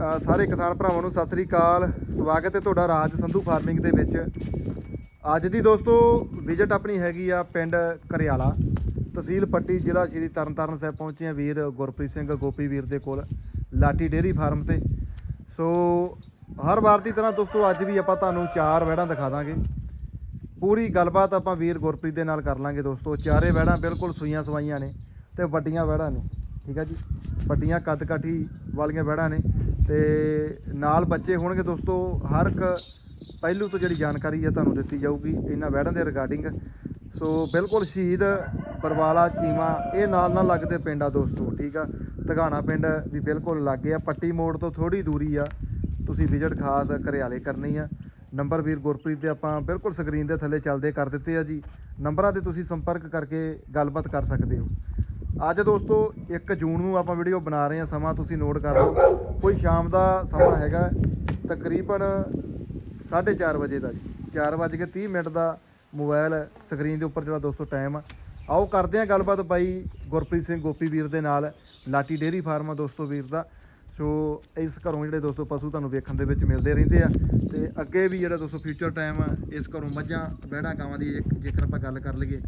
ਸਾਰੇ ਕਿਸਾਨ ਭਰਾਵਾਂ ਨੂੰ ਸਤਿ ਸ੍ਰੀ ਅਕਾਲ। ਸਵਾਗਤ ਹੈ ਤੁਹਾਡਾ ਰਾਜ ਸੰਧੂ ਫਾਰਮਿੰਗ ਦੇ ਵਿੱਚ। ਅੱਜ ਦੀ ਦੋਸਤੋ ਵਿਜ਼ਿਟ ਆਪਣੀ ਹੈਗੀ ਆ ਪਿੰਡ ਕਰਿਆਲਾ, ਤਹਿਸੀਲ ਪੱਟੀ, ਜ਼ਿਲ੍ਹਾ ਸ਼੍ਰੀ ਤਰਨਤਾਰਨ ਸਾਹਿਬ ਪਹੁੰਚੇ ਆ ਵੀਰ ਗੁਰਪ੍ਰੀਤ ਸਿੰਘ ਗੋਪੀ ਵੀਰ ਦੇ ਕੋਲ ਲਾਟੀ ਡੇਅਰੀ ਫਾਰਮ ਤੇ। ਸੋ, ਹਰ ਵਾਰ ਦੀ ਤਰ੍ਹਾਂ ਦੋਸਤੋ, ਅੱਜ ਵੀ ਆਪਾਂ ਤੁਹਾਨੂੰ ਚਾਰ ਵਹਿੜਾਂ ਦਿਖਾ ਦਾਂਗੇ। ਪੂਰੀ ਗੱਲਬਾਤ ਆਪਾਂ ਵੀਰ ਗੁਰਪ੍ਰੀਤ ਦੇ ਨਾਲ ਕਰ ਲਾਂਗੇ ਦੋਸਤੋ। ਚਾਰੇ ਵਹਿੜਾਂ ਬਿਲਕੁਲ ਸੂਈਆਂ ਸਵਾਈਆਂ ਨੇ ਤੇ ਵੱਡੀਆਂ ਵਹਿੜਾਂ ਨੇ। ਠੀਕ ਆ ਜੀ। ਵੱਡੀਆਂ ਕੱਦ ਕਾਠੀ ਵਾਲੀਆਂ ਵਹਿੜਾਂ ਨੇ ਤੇ ਨਾਲ ਬੱਚੇ ਹੋਣਗੇ ਦੋਸਤੋ, ਹਰ ਇੱਕ ਪਹਿਲੂ ਤੋਂ ਜਿਹੜੀ ਜਾਣਕਾਰੀ ਹੈ ਤੁਹਾਨੂੰ ਦਿੱਤੀ ਜਾਊਗੀ ਇਹਨਾਂ ਵਹਿੜਾਂ ਦੇ ਰਿਗਾਰਡਿੰਗ। ਸੋ ਬਿਲਕੁਲ ਸ਼ਹੀਦ ਬਰਵਾਲਾ ਚੀਮਾ, ਇਹ ਨਾਲ ਨਾਲ ਲੱਗਦੇ ਪਿੰਡ ਆ ਦੋਸਤੋ, ਠੀਕ ਆ। ਤਗਾਣਾ ਪਿੰਡ ਵੀ ਬਿਲਕੁਲ ਲਾਗੇ ਆ, ਪੱਟੀ ਮੋੜ ਤੋਂ ਥੋੜੀ ਦੂਰੀ ਆ। ਤੁਸੀਂ ਵਿਜ਼ਿਟ ਖਾਸ ਕਰਿਆਲੇ ਕਰਨੀ ਆ। ਨੰਬਰ ਵੀਰ ਗੁਰਪ੍ਰੀਤ ਦੇ ਆਪਾਂ ਬਿਲਕੁਲ ਸਕਰੀਨ ਦੇ ਥੱਲੇ ਚੱਲਦੇ ਕਰ ਦਿੱਤੇ ਆ ਜੀ। ਨੰਬਰਾਂ ਤੇ ਤੁਸੀਂ ਸੰਪਰਕ ਕਰਕੇ ਗੱਲਬਾਤ ਕਰ ਸਕਦੇ ਹੋ। ਅੱਜ ਦੋਸਤੋ 1 ਜੂਨ ਨੂੰ ਆਪਾਂ ਵੀਡੀਓ ਬਣਾ ਰਹੇ ਹਾਂ, ਸਮਾਂ ਤੁਸੀਂ ਨੋਟ ਕਰ ਲਓ। ਕੋਈ ਸ਼ਾਮ ਦਾ ਸਮਾਂ ਹੈਗਾ, ਤਕਰੀਬਨ 4:30 ਵਜੇ ਦਾ ਜੀ। 4:30 ਮਿੰਟ ਦਾ ਮੋਬਾਈਲ ਸਕਰੀਨ ਦੇ ਉੱਪਰ ਜਿਹੜਾ ਦੋਸਤੋ ਟਾਈਮ ਆ। ਆਓ ਕਰਦੇ ਹਾਂ ਗੱਲਬਾਤ ਬਾਈ ਗੁਰਪ੍ਰੀਤ ਸਿੰਘ ਗੋਪੀ ਵੀਰ ਦੇ ਨਾਲ, ਲਾਟੀ ਡੇਅਰੀ ਫਾਰਮ ਆ ਦੋਸਤੋ ਵੀਰ ਦਾ। ਸੋ ਇਸ ਘਰੋਂ ਜਿਹੜੇ ਦੋਸਤੋ ਪਸ਼ੂ ਤੁਹਾਨੂੰ ਵੇਖਣ ਦੇ ਵਿੱਚ ਮਿਲਦੇ ਰਹਿੰਦੇ ਆ, ਤੇ ਅੱਗੇ ਵੀ ਜਿਹੜਾ ਦੋਸਤੋ ਫਿਊਚਰ ਟਾਈਮ ਆ, ਇਸ ਘਰੋਂ ਮੱਝਾਂ ਬੈੜਾਂ ਗਾਵਾਂ ਦੀ ਇੱਕ- ਜੇਕਰ ਆਪਾਂ ਗੱਲ ਕਰ ਲਈਏ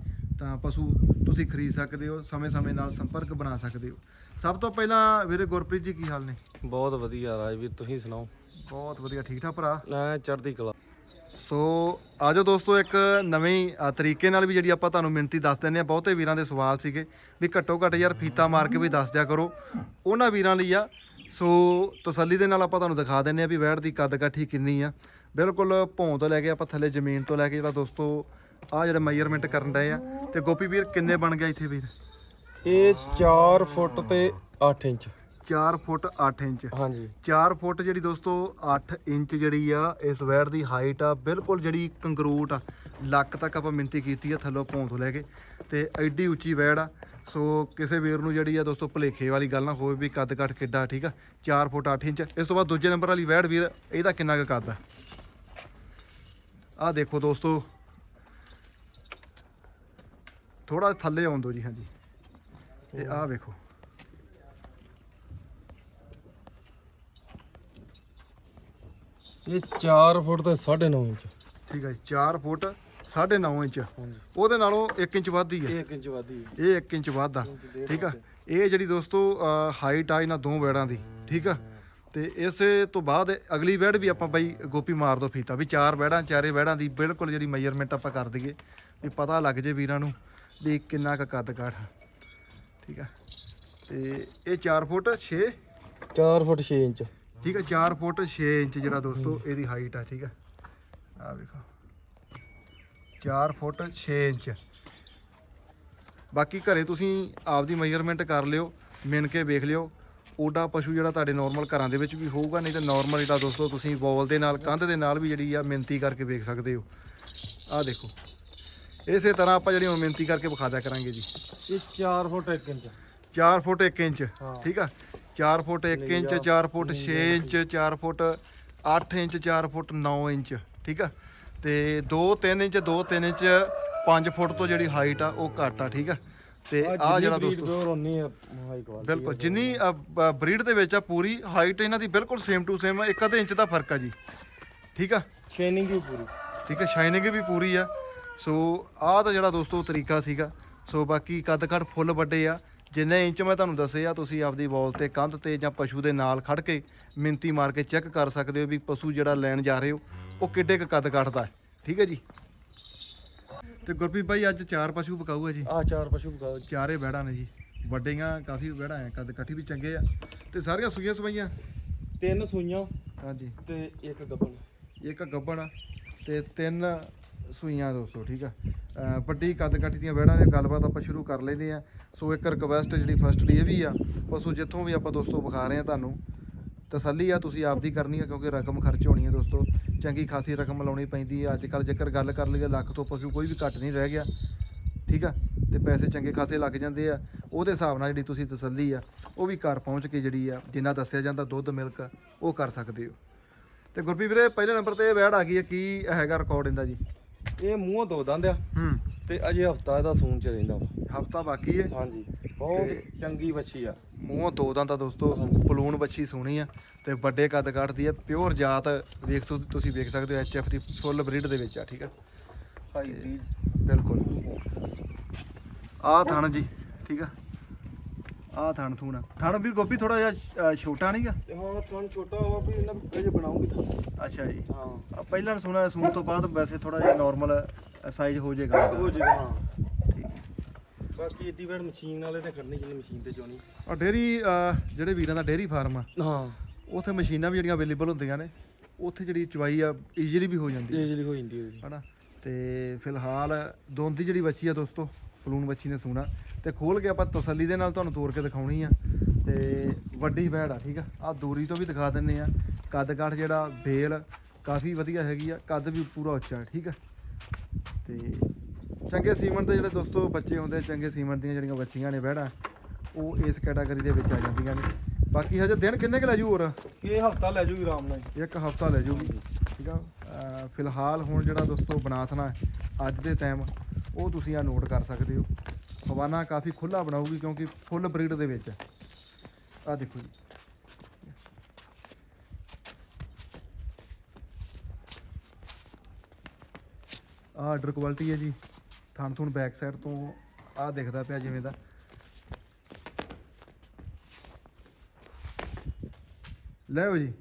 ਤਾਂ ਪਸ਼ੂ ਤੁਸੀਂ ਖਰੀਦ ਸਕਦੇ ਹੋ ਸਮੇਂ-ਸਮੇਂ ਨਾਲ ਸੰਪਰਕ ਬਣਾ ਸਕਦੇ ਹੋ। ਸਭ ਤੋਂ ਪਹਿਲਾਂ ਵੀਰੇ ਗੁਰਪ੍ਰੀਤ ਜੀ ਕੀ ਹਾਲ ਨੇ? ਬਹੁਤ ਵਧੀਆ ਰਾਜਵੀਰ ਤੁਸੀਂ ਸੁਣਾਓ? ਬਹੁਤ ਵਧੀਆ ਠੀਕ ਠਾਕ ਭਰਾ? ਐ ਚੜ੍ਹਦੀ ਕਲਾ। ਸੋ ਆਜੋ ਦੋਸਤੋ ਇੱਕ ਨਵੇਂ ਤਰੀਕੇ ਨਾਲ ਵੀ ਜਿਹੜੀ ਆਪਾਂ ਤੁਹਾਨੂੰ ਮਿੰਤੀ ਦੱਸ ਦਿੰਦੇ ਆ ਬਹੁਤੇ ਵੀਰਾਂ ਦੇ ਸਵਾਲ ਸੀਗੇ ਵੀ ਘੱਟੋ ਘੱਟ ਯਾਰ ਫੀਤਾ ਮਾਰ ਕੇ ਵੀ ਦੱਸ ਦਿਆ ਕਰੋ। ਉਹਨਾਂ ਵੀਰਾਂ ਲਈ ਆ ਸੋ ਤਸੱਲੀ ਦੇ ਨਾਲ ਆਪਾਂ ਤੁਹਾਨੂੰ ਦਿਖਾ ਦਿੰਦੇ ਆ ਵੀ ਵੈੜ ਦੀ ਕੱਦ ਕਾਠੀ ਕਿੰਨੀ ਆ। ਬਿਲਕੁਲ ਭੌਂ ਤੋਂ ਲੈ ਕੇ ਆਪਾਂ ਥੱਲੇ ਜ਼ਮੀਨ ਤੋਂ ਲੈ ਕੇ ਜਿਹੜਾ ਦੋਸਤੋ ਆ ਜਿਹੜੇ ਮੈਜ਼ਰਮੈਂਟ ਕਰਨ ਡਏ ਆ। ਤੇ ਗੋਪੀ ਵੀਰ ਕਿੰਨੇ ਬਣ ਗਿਆ ਇੱਥੇ ਵੀਰ? ਇਹ 4 ਫੁੱਟ ਤੇ 8 ਇੰਚ। 4 foot 8 inch. ਹਾਂਜੀ। 4 ਫੁੱਟ ਜਿਹੜੀ ਦੋਸਤੋ 8 ਇੰਚ ਜਿਹੜੀ ਆ ਇਸ ਵੈੜ ਦੀ ਹਾਈਟ ਆ ਬਿਲਕੁਲ ਜਿਹੜੀ ਕੰਕਰੂਟ ਆ ਲੱਕ ਤੱਕ ਆਪਾਂ ਮਿੰਤੀ ਕੀਤੀ ਆ ਥੱਲੋਂ ਭੌਂ ਤੋਂ ਲੈ ਕੇ। ਤੇ ਐਡੀ ਉੱਚੀ ਵੈੜ ਆ। ਸੋ ਕਿਸੇ ਵੀਰ ਨੂੰ ਜਿਹੜੀ ਆ ਦੋਸਤੋ ਭਲੇਖੇ ਵਾਲੀ ਗੱਲ ਨਾ ਹੋਵੇ ਵੀ ਕੱਦ ਕੱਟ ਕਿੱਡਾ ਠੀਕ ਆ? 4 ਫੁੱਟ 8 ਇੰਚ। ਇਸ ਤੋਂ ਬਾਅਦ ਦੂਜੇ ਨੰਬਰ ਵਾਲੀ ਵੈੜ ਵੀਰ ਇਹਦਾ ਕਿੰਨਾ ਕੁ ਕੱਦ ਆ? ਆ ਦੇਖੋ ਦੋਸਤੋ ਥੋੜਾ ਥੱਲੇ ਆਉਣ ਦਿਓ ਜੀ ਹਾਂਜੀ। ਤੇ ਆਹ ਵੇਖੋ। ਇਹ 4 ਫੁੱਟ ਤੇ 9.5 ਇੰਚ। ਠੀਕ ਹੈ 4 ਫੁੱਟ 9.5 ਇੰਚ। ਉਹਦੇ ਨਾਲੋਂ 1 ਇੰਚ ਵੱਧ ਹੀ ਹੈ ਇਹ 1 ਇੰਚ ਵਧੀ ਇਹ 1 ਇੰਚ ਵੱਧ ਆ ਠੀਕ ਆ। ਇਹ ਜਿਹੜੀ ਦੋਸਤੋ ਹਾਈਟ ਆ ਇਹਨਾਂ ਦੋ ਵੈੜਾਂ ਦੀ ਠੀਕ ਆ। ਤੇ ਇਸੇ ਤੋਂ ਬਾਅਦ ਅਗਲੀ ਵੈੜ ਵੀ ਆਪਾਂ ਬਾਈ ਗੋਪੀ ਮਾਰ ਦੋ ਫੀਤਾ ਵੀ ਚਾਰ ਵੈੜਾਂ ਚਾਰੇ ਵੈੜਾਂ ਦੀ ਬਿਲਕੁਲ ਜਿਹੜੀ ਮੈਜ਼ਰਮੈਂਟ ਆਪਾਂ ਕਰ ਦਈਏ ਵੀ ਪਤਾ ਲੱਗ ਜੇ ਵੀਰਾਂ ਨੂੰ। ਵੀ ਕਿੰਨਾ ਕੁ ਕੱਦ ਕਾਠ ਆ। ਠੀਕ ਆ। ਤੇ ਇਹ 4 ਫੁੱਟ 6 4 ਫੁੱਟ 6 ਇੰਚ। ਠੀਕ ਹੈ 4 ਫੁੱਟ 6 ਇੰਚ ਜਿਹੜਾ ਦੋਸਤੋ ਇਹਦੀ ਹਾਈਟ ਆ ਠੀਕ ਆ। ਆ ਵੇਖੋ। 4 ਫੁੱਟ 6 ਇੰਚ। ਬਾਕੀ ਘਰੇ ਤੁਸੀਂ ਆਪਦੀ ਮੈਜ਼ਰਮੈਂਟ ਕਰ ਲਿਓ ਮਿਣ ਕੇ ਵੇਖ ਲਿਓ। ਓਡਾ ਪਸ਼ੂ ਜਿਹੜਾ ਤੁਹਾਡੇ ਨਾਰਮਲ ਘਰਾਂ ਦੇ ਵਿੱਚ ਵੀ ਹੋਊਗਾ ਨਹੀਂ ਤਾਂ ਨਾਰਮਲ ਜਿਹੜਾ ਦੋਸਤੋ ਤੁਸੀਂ ਵਾਲ ਦੇ ਨਾਲ ਕੰਧ ਦੇ ਨਾਲ ਵੀ ਜਿਹੜੀ ਆ ਮਿਣਤੀ ਕਰਕੇ ਵੇਖ ਸਕਦੇ ਹੋ। ਆਹ ਦੇਖੋ। ਇਸੇ ਤਰ੍ਹਾਂ ਆਪਾਂ ਜਿਹੜੀ ਹੁਣ ਮਿਣਤੀ ਕਰਕੇ ਵਿਖਾ ਦਿਆ ਕਰਾਂਗੇ ਜੀ। ਇਹ 4 ਫੁੱਟ 1 ਇੰਚ 4 ਫੁੱਟ 1 ਇੰਚ। ਠੀਕ ਆ? 4 foot 1 inch 4 foot 6 inch 4 foot 8 inch 4 foot 9 inch ਠੀਕ ਆ? ਤੇ 2 3 ਇੰਚ 2 3 ਇੰਚ 5 ਫੁੱਟ ਤੋਂ ਜਿਹੜੀ ਹਾਈਟ ਆ ਉਹ ਘੱਟ ਆ ਠੀਕ ਆ? ਤੇ ਆ ਜਿਹੜਾ ਦੋਸਤੋ ਆ ਬਿਲਕੁਲ ਜਿੰਨੀ ਬਰੀਡ ਦੇ ਵਿੱਚ ਆ ਪੂਰੀ ਹਾਈਟ ਇਹਨਾਂ ਦੀ ਬਿਲਕੁਲ ਸੇਮ ਟੂ ਸੇਮ ਇੱਕ ਅੱਧੇ ਇੰਚ ਦਾ ਫ਼ਰਕ ਆ ਜੀ ਠੀਕ ਆ? ਸ਼ਾਈਨਿੰਗ ਵੀ ਪੂਰੀ। ਠੀਕ ਹੈ ਸ਼ਾਈਨਿੰਗ ਵੀ ਪੂਰੀ ਆ। ਸੋ ਆਹ ਤਾਂ ਜਿਹੜਾ ਦੋਸਤੋ ਤਰੀਕਾ ਸੀਗਾ। ਸੋ ਬਾਕੀ ਕੱਦ ਕੱਦ ਫੁੱਲ ਵੱਡੇ ਆ। ਜਿੰਨੇ ਇੰਚ ਮੈਂ ਤੁਹਾਨੂੰ ਦੱਸੇ ਆ ਤੁਸੀਂ ਆਪਦੀ ਵਾਲ ਤੇ ਕੰਧ ਤੇ ਜਾਂ ਪਸ਼ੂ ਦੇ ਨਾਲ ਖੜ ਕੇ ਮਿੰਤੀ ਮਾਰ ਕੇ ਚੈੱਕ ਕਰ ਸਕਦੇ ਹੋ ਵੀ ਪਸ਼ੂ ਜਿਹੜਾ ਲੈਣ ਜਾ ਰਹੇ ਹੋ ਉਹ ਕਿੱਡੇ ਕੁ ਕੱਦ ਕੱਟਦਾ ਠੀਕ ਹੈ ਜੀ? ਤੇ ਗੁਰਪ੍ਰੀਤ ਭਾਈ ਅੱਜ ਚਾਰ ਪਸ਼ੂ ਪਕਾਊ ਹੈ ਜੀ? ਆ ਚਾਰ ਪਸ਼ੂ ਬਤਾਓ ਚਾਰੇ ਬੈੜਾਂ ਨੇ ਜੀ। ਵੱਡੀਆਂ ਕਾਫੀ ਬੈੜਾਂ ਆ ਕੱਦ ਕੱਠੀ ਵੀ ਚੰਗੇ ਆ। ਤੇ ਸਾਰੀਆਂ ਸੂਈਆਂ ਸਵਾਈਆਂ? ਤਿੰਨ ਸੂਈਆਂ ਹਾਂਜੀ। ਤੇ ਇੱਕ ਗੱਬਨ ਇੱਕ ਗੱਬਣ ਤੇ ਤਿੰਨ ਸੂਈਆਂ ਦੋਸਤੋ, ਠੀਕ ਆ? ਵੱਡੀ ਕੱਦ ਕੱਟ ਦੀਆਂ ਵੈੜਾਂ ਦੀ ਗੱਲਬਾਤ ਆਪਾਂ ਸ਼ੁਰੂ ਕਰ ਲੈਂਦੇ ਆ। ਸੋ ਇੱਕ ਰਿਕਵੈਸਟ ਜਿਹੜੀ ਫਸਟਲੀ ਇਹ ਵੀ ਆ ਪਸ਼ੂ ਜਿੱਥੋਂ ਵੀ ਆਪਾਂ ਦੋਸਤੋ ਵਿਖਾ ਰਹੇ ਆ ਤੁਹਾਨੂੰ, ਤਸੱਲੀ ਆ, ਤੁਸੀਂ ਆਪਦੀ ਕਰਨੀ ਆ, ਕਿਉਂਕਿ ਰਕਮ ਖਰਚ ਹੋਣੀ ਹੈ ਦੋਸਤੋ। ਚੰਗੀ ਖਾਸੀ ਰਕਮ ਲਾਉਣੀ ਪੈਂਦੀ ਆ। ਅੱਜ ਕੱਲ ਜੇਕਰ ਗੱਲ ਕਰ ਲਈਏ, ਲੱਖ ਤੋਂ ਪਸ਼ੂ ਕੋਈ ਵੀ ਘੱਟ ਨਹੀਂ ਰਹਿ ਗਿਆ, ਠੀਕ ਆ? ਤੇ ਪੈਸੇ ਚੰਗੇ ਖਾਸੇ ਲੱਗ ਜਾਂਦੇ ਆ। ਉਹਦੇ ਹਿਸਾਬ ਨਾਲ ਜਿਹੜੀ ਤੁਸੀਂ ਤਸੱਲੀ ਆ, ਉਹ ਵੀ ਘਰ ਪਹੁੰਚ ਕੇ ਜਿਹੜੀ ਆ, ਜਿੰਨਾ ਦੱਸਿਆ ਜਾਂਦਾ ਦੁੱਧ, ਮਿਲਕ, ਉਹ ਕਰ ਸਕਦੇ ਹੋ। ਤੇ ਗੁਰਪ੍ਰੀਤ ਵੀਰੇ, ਪਹਿਲੇ ਨੰਬਰ ਤੇ ਇਹ ਵੈੜ ਆ ਗਈ ਹੈ ਕੀ ਹੈਗਾ ਰਿਕਾਰਡ ਇਹਦਾ ਜੀ? ਇਹ ਮੂੰਹੋਂ ਦੋ ਦੰਦ ਆ। ਹੂੰ। ਤੇ ਅਜੇ ਹਫਤਾ ਇਹਦਾ ਸੂਣ ਚ ਰਹਿੰਦਾ ਵਾ। ਹਫਤਾ ਬਾਕੀ ਹੈ ਹਾਂਜੀ। ਬਹੁਤ ਚੰਗੀ ਵੱਛੀ ਆ। ਮੂੰਹੋਂ ਦੋ ਦੰਦ ਆ ਦੋਸਤੋ ਪਲੂਣ ਬੱਚੀ ਸੋਹਣੀ ਆ ਤੇ ਵੱਡੇ ਕੱਦ ਕੱਟਦੀ ਆ। ਪਿਓਰ ਜਾਤ ਵੇਖ ਸੋ ਤੁਸੀਂ ਵੇਖ ਸਕਦੇ ਹੋ ਐਚਐਫ ਦੀ ਫੁੱਲ ਬਰੀਡ ਦੇ ਵਿੱਚ ਆ ਠੀਕ ਆ? ਭਾਈ ਵੀ ਬਿਲਕੁਲ। ਆਹ ਥਣ ਜੀ ਠੀਕ ਆ? ਆਹ ਥਣ ਥੂਣ ਆ। ਥਣ ਵੀ ਗੋਪੀ ਥੋੜਾ ਜਿਹਾ ਅ, ਛੋਟਾ ਨਹੀਂਗਾ ਤੇ ਹਾਂ ਤੁਹਾਨੂੰ ਛੋਟਾ ਹੋਵਾ ਵੀ ਇਹਨਾਂ ਅਜੇ ਬਣਾਉਂਗੀ। ਤਾਂ ਅੱਛਾ ਜੀ। ਹਾਂ। ਆ ਪਹਿਲਾਂ ਸੁਣਾ ਸੂਣ ਤੋਂ ਬਾਅਦ ਵੈਸੇ ਥੋੜਾ ਜਿਹਾ ਨਾਰਮਲ ਸਾਈਜ਼ ਹੋ ਜਾਏਗਾ। ਹੋ ਜਾਏਗਾ ਹਾਂ। ਠੀਕ ਬਾਕੀ ਇੱਦੀ ਵੇੜ ਮਸ਼ੀਨ ਵਾਲੇ ਤੇ ਕਰਨੀ ਜਿੰਨੀ ਮਸ਼ੀਨ ਤੇ ਚੋਣੀ। ਆ ਡੇਰੀ ਜਿਹੜੇ ਵੀਰਾਂ ਦਾ ਡੇਰੀ ਫਾਰਮ ਆ ਹਾਂ। ਉੱਥੇ ਮਸ਼ੀਨਾਂ ਵੀ ਜਿਹੜੀਆਂ ਅਵੇਲੇਬਲ ਹੁੰਦੀਆਂ ਨੇ ਉੱਥੇ ਜਿਹੜੀ ਚਵਾਈ ਆ ਈਜ਼ੀਲੀ ਵੀ ਹੋ ਜਾਂਦੀ ਹੈ ਈਜ਼ੀਲੀ ਹੋ ਜਾਂਦੀ ਉਹਦੀ ਹਨਾ? ਤੇ ਫਿਲਹਾਲ ਦੋਨ ਦੀ ਜਿਹੜੀ ਬੱਚੀ ਆ ਦੋਸਤੋ ਫਲੂਨ ਬੱਚੀ ਨੇ ਸੂਣਾ। ਤੇ ਖੋਲ ਕੇ ਆਪਾਂ ਤਸੱਲੀ ਦੇ ਨਾਲ ਤੁਹਾਨੂੰ ਤੋੜ ਕੇ ਦਿਖਾਉਣੀ ਆ। ਤੇ ਵੱਡੀ ਵੈੜ ਆ ਠੀਕ ਆ? ਆ ਦੂਰੀ ਤੋਂ ਵੀ ਦਿਖਾ ਦਿੰਨੇ ਆ। ਕੱਦ ਕਾਠ ਜਿਹੜਾ ਬੇਲ ਕਾਫੀ ਵਧੀਆ ਹੈਗੀ ਆ। ਕੱਦ ਵੀ ਪੂਰਾ ਉੱਚਾ ਹੈ ਠੀਕ ਆ? ਤੇ ਚੰਗੇ ਸੀਮਨ ਦੇ ਜਿਹੜੇ ਦੋਸਤੋ ਬੱਚੇ ਹੁੰਦੇ ਚੰਗੇ ਸੀਮਨ ਦੀਆਂ ਜਿਹੜੀਆਂ ਬੱਚੀਆਂ ਨੇ ਵੈੜਾਂ ਉਹ ਇਸ ਕੈਟਾਗਰੀ ਦੇ ਵਿੱਚ ਆ ਜਾਂਦੀਆਂ ਨੇ। ਬਾਕੀ ਹਜੇ ਦਿਨ ਕਿੰਨੇ ਕੁ ਲੈ ਜੂ ਹੋਰ? ਇਹ ਹਫਤਾ ਲੈ ਜੂਗੀ ਆਰਾਮ ਨਾਲ? ਇੱਕ ਹਫਤਾ ਲੈ ਜਾਊਗੀ ਠੀਕ ਆ? ਫਿਲਹਾਲ ਹੁਣ ਜਿਹੜਾ ਦੋਸਤੋ ਬਨਾਥਨਾ ਅੱਜ ਦੇ ਟਾਈਮ ਉਹ ਤੁਸੀਂ ਆ ਨੋਟ ਕਰ ਸਕਦੇ ਹੋ। ਹਵਾਨਾ ਕਾਫੀ ਖੁੱਲਾ ਬਣਾਉਗੀ ਕਿਉਂਕਿ ਫੁੱਲ ਬਰੀਡ ਦੇ ਵਿੱਚ। ਆ ਦੇਖੋ ਜੀ। ਆ ਆਰਡਰ ਕੁਆਲਿਟੀ ਹੈ ਜੀ। ਥਣ ਥੁਣ ਬੈਕ ਸਾਈਡ ਤੋਂ ਆ ਦਿਖਦਾ ਪਿਆ ਜਿਵੇਂ ਦਾ। ਲੈ ਜੀ।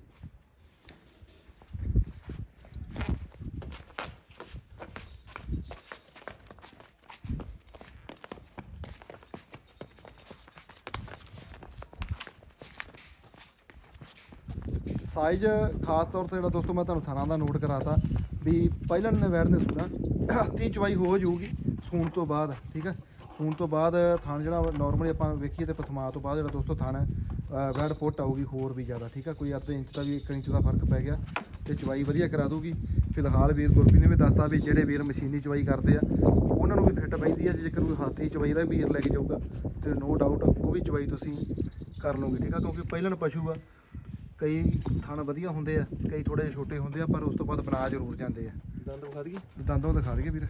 ਸਾਈਜ਼ ਖਾਸ ਤੌਰ ਤੇ ਜਿਹੜਾ ਦੋਸਤੋ ਮੈਂ ਤੁਹਾਨੂੰ ਥਾਣਾ ਦਾ ਨੋਟ ਕਰਾਤਾ ਵੀ ਪਹਿਲਾਂ ਨੇ ਵੈੜ ਨੇ ਸੁਣਾ। ਤੀ ਚਵਾਈ ਹੋ ਜਾਊਗੀ ਸੂਣ ਤੋਂ ਬਾਅਦ, ਠੀਕ ਹੈ ਸੂਣ ਤੋਂ ਬਾਅਦ ਥਾਣ ਜਿਹੜਾ ਨਾਰਮਲੀ ਆਪਾਂ ਵੇਖੀਏ ਤੇ ਪਸਮਾ ਤੋਂ ਬਾਅਦ ਜਿਹੜਾ ਦੋਸਤੋ ਥਾਣ ਵੈਡ ਪੁੱਟ ਆਊਗੀ ਹੋਰ ਵੀ ਜ਼ਿਆਦਾ, ਠੀਕ ਹੈ ਕੋਈ ਅੱਧੇ ਇੰਚ ਦਾ ਵੀ 1 ਇੰਚ ਦਾ ਫ਼ਰਕ ਪੈ ਗਿਆ ਤੇ ਚਵਾਈ ਵਧੀਆ ਕਰਾ ਦੂਗੀ ਫਿਲਹਾਲ ਵੀਰ ਗੁਰਪੀ ਨੇ ਵੀ ਦੱਸਤਾ ਵੀ ਜਿਹੜੇ ਵੀਰ ਮਸ਼ੀਨੀ ਚਵਾਈ ਕਰਦੇ ਆ, ਉਹਨਾਂ ਨੂੰ ਵੀ ਫਿੱਟ ਬੈਂਦੀ ਆ, ਜੇਕਰ ਕੋਈ ਹੱਥੀ ਚਵਾਈ ਦਾ ਵੀਰ ਲੈ ਕੇ ਜਾਊਗਾ ਤੇ ਨੋ ਡਾਊਟ ਉਹ ਵੀ ਚਵਾਈ ਤੁਸੀਂ ਕਰ ਲਓਗੇ, ਠੀਕ ਆ? ਕਿਉਂਕਿ ਪਹਿਲਣ ਪਸ਼ੂ ਆ ਕਈ ਥਣ ਵਧੀਆ ਹੁੰਦੇ ਆ ਕਈ ਥੋੜੇ ਜਿਹੇ ਛੋਟੇ ਹੁੰਦੇ ਆ ਪਰ ਉਸ ਤੋਂ ਬਾਅਦ ਬਣਾ ਜ਼ਰੂਰ ਜਾਂਦੇ ਆ। ਦੰਦ ਵਿਖਾ ਦਈਏ? ਦੰਦੋਂ ਦਿਖਾ ਦਈਏ ਵੀਰ।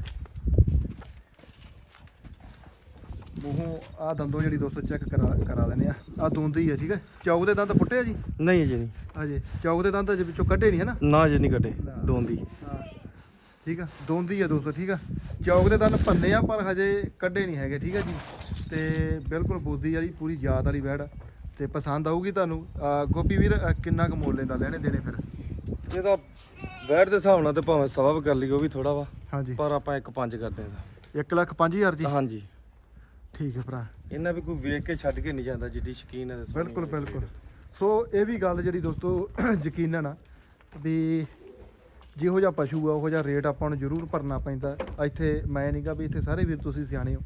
ਮੂੰਹੋਂ ਆ ਦੰਦੋਂ ਜਿਹੜੀ ਦੋਸਤੋ ਚੈੱਕ ਕਰਾ ਕਰਾ ਦਿੰਦੇ ਆ। ਆ ਦੋਂਦੀ ਆ ਠੀਕ ਹੈ ਚੌਕ ਦੇ ਦੰਦ ਪੁੱਟੇ ਆ ਜੀ? ਨਹੀਂ ਅਜੇ ਨਹੀਂ। ਅਜੇ ਚੌਕ ਦੇ ਦੰਦ ਅਜੇ ਵਿੱਚੋਂ ਕੱਢੇ ਨਹੀਂ ਹੈ ਨਾ ਨਾ ਅਜੇ ਨਹੀਂ ਕੱਢੇ ਦੋਂਦੀ ਹਾਂ। ਠੀਕ ਆ ਦੋਂਦੀ ਆ ਦੋਸਤੋ ਠੀਕ ਆ। ਚੌਕ ਦੇ ਦੰਦ ਭੰਨੇ ਆ ਪਰ ਹਜੇ ਕੱਢੇ ਨਹੀਂ ਹੈਗੇ ਠੀਕ ਆ ਜੀ? ਤੇ ਬਿਲਕੁਲ ਬੋਦੀ ਵਾਲੀ ਪੂਰੀ ਯਾਦ ਵਾਲੀ ਵੈੜ ਆ। ਤੇ ਪਸੰਦ ਆਊਗੀ ਤੁਹਾਨੂੰ? ਅਹ ਗੋਪੀ ਵੀਰ ਅਹ ਕਿੰਨਾ ਕੁ ਮੁੱਲ ਲੈਂਦਾ ਲੈਣੇ ਦੇਣੇ ਫਿਰ? ਇਹ ਤਾਂ ਵੈਟ ਦੇ ਹਿਸਾਬ ਨਾਲ ਤੇ ਭਾਵੇਂ ਸਵਾ ਵੀ ਕਰ ਲਈ ਉਹ ਵੀ ਥੋੜਾ ਵਾ। ਹਾਂਜੀ। ਪਰ ਆਪਾਂ ਇੱਕ ਪੰਜ ਕਰਦੇ ਹਾਂ 1 ਲੱਖ 5000 ਜੀ? ਹਾਂਜੀ। ਠੀਕ ਹੈ ਭਰਾ। ਇਹਨਾਂ ਵੀ ਕੋਈ ਵੇਖ ਕੇ ਛੱਡ ਕੇ ਨਹੀਂ ਜਾਂਦਾ ਜਿੱਡੀ ਸ਼ਕੀਨ ਹੈ ਬਿਲਕੁਲ। ਬਿਲਕੁਲ। ਸੋ ਇਹ ਵੀ ਗੱਲ ਜਿਹੜੀ ਦੋਸਤੋ ਯਕੀਨਨ ਆ ਵੀ ਜਿਹੋ ਜਿਹਾ ਪਸ਼ੂ ਆ ਉਹੋ ਜਿਹਾ ਰੇਟ ਆਪਾਂ ਨੂੰ ਜ਼ਰੂਰ ਭਰਨਾ ਪੈਂਦਾ। ਇੱਥੇ ਮੈਂ ਨਹੀਂਗਾ ਵੀ ਇੱਥੇ ਸਾਰੇ ਵੀਰ ਤੁਸੀਂ ਸਿਆਣੇ ਹੋ